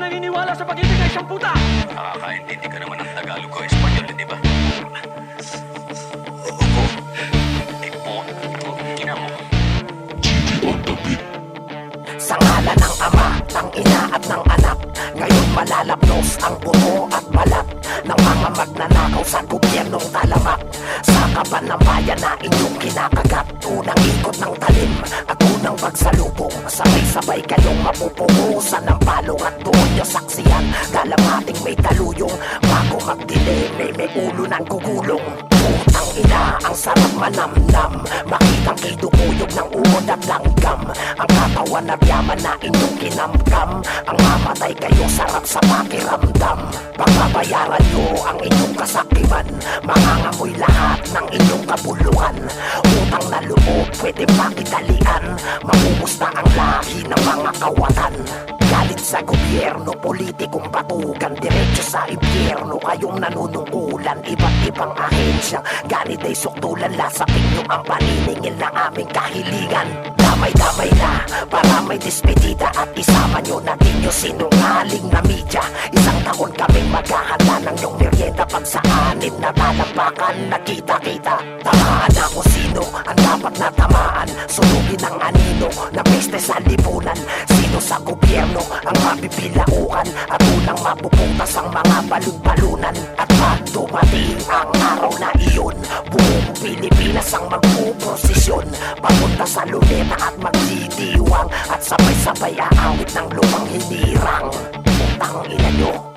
naniniwala sa pag-ibig ng isang puta! Nakakaintindi ka naman ng Tagalog o Espanyol, di ba? Opo. Eh, po, po, ina mo. Sa ngalan ng ama, ng ina at ng anak Ngayon malalapnos ang buto Sa kaban ng bayan na inyong kinakagat Unang ikot ng talim at unang pagsalubong Sabay-sabay kayong mapupungusan ng balong At doon nyo saksiyan. Dalamating may taluyong Bago magdilim may may ulo ng gugulong. Putang ina, ang sarap manamnam. Makitang kidukuyog ng uod at langgam. Ang katawan at yaman na inyong kinamkam. Ang mamatay kayo sarap sa pakiramdam. Pagbabayaran nyo ang inyong kasakiman. Mangangamoy lahat ng inyong kabuluhan. Utang na loob pwede pakitalian Mamumusta ang lahi ng mga kawatan. Galit sa gobyerno, politikong batugan Diretso sa impyerno, kayong nanunungkulan Iba't ibang ahensya. Ganit ay suktulan, lasapin nyo ang paniningil ng aming kahilingan Damay-damay na, may despedida At isama nyo natin yung sinungaling na media. Isang taon kaming maghahanda ng yung merienda Pag sa anim na talampakan, nakita-kita Tamaan na kung sino ang dapat na tamaan. Sunugin ang anino na peste sa lipunan. Sino sa gobyerno ang mapipilaukan At unang mapupuntas ang mga balon-balunan At pag dumating ang araw na iyon Buong Pilipinas ang magpuprosesyon. Papunta sa luneta at magdidiwang At Sabay-sabay aawit ng lumang hinirang. Putang ina nyo.